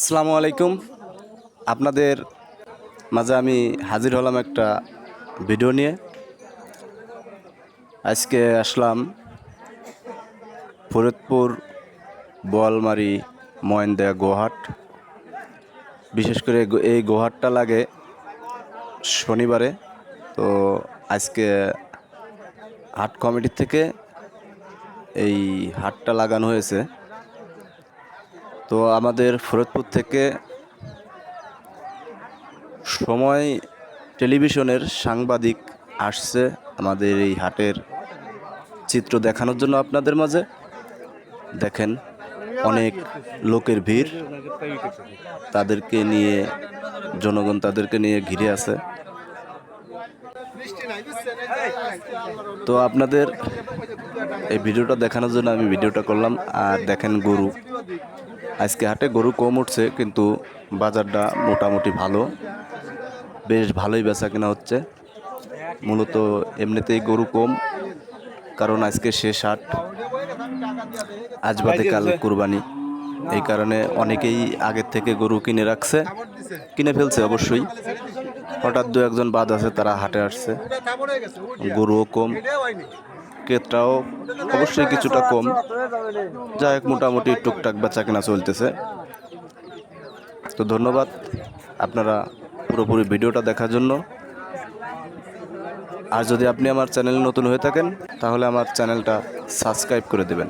আসসালামু আলাইকুম। আপনাদের মাঝে আমি হাজির হলাম একটা ভিডিও নিয়ে। আজকে আসলাম ফরিদপুর বোয়ালমারি ময়নদা গোহাট। বিশেষ করে এই গোহাটটা লাগে শনিবারে। তো আজকে হাট কমিটির থেকে এই হাটটা লাগানো হয়েছে। তো আমাদের ফরিদপুর থেকে সময় টেলিভিশনের সাংবাদিক আসছে আমাদের এই হাটের চিত্র দেখানোর জন্য আপনাদের মাঝে। দেখেন, অনেক লোকের ভিড়। তাদেরকে নিয়ে, জনগণ তাদেরকে নিয়ে ঘিরে আছে। তো আপনাদের এই ভিডিওটা দেখানোর জন্য আমি ভিডিওটা করলাম। আর দেখেন গরু। আজকে হাটে গরু কম উঠছে, কিন্তু বাজারটা মোটামুটি ভালো। বেশ ভালোই বেচা কেনা হচ্ছে। মূলত এমনিতেই গরু কম, কারণ আজকে শেষ হাট। আজ বাদে কাল কুরবানি। এই কারণে অনেকেই আগের থেকে গরু কিনে রাখছে। কিনে ফেলছে অবশ্যই। হঠাৎ দু একজন বাদ আছে, তারা হাটে আসছে। গরুও কম। ক্রেতাও অবশ্যই কিছুটা কম। যাই হোক, মোটামুটি টুকটাক বেচা কেনা চলতেছে। তো ধন্যবাদ আপনারা পুরোপুরি ভিডিওটা দেখার জন্য। আর যদি আপনি আমার চ্যানেল নতুন হয়ে থাকেন, তাহলে আমার চ্যানেলটা সাবস্ক্রাইব করে দেবেন।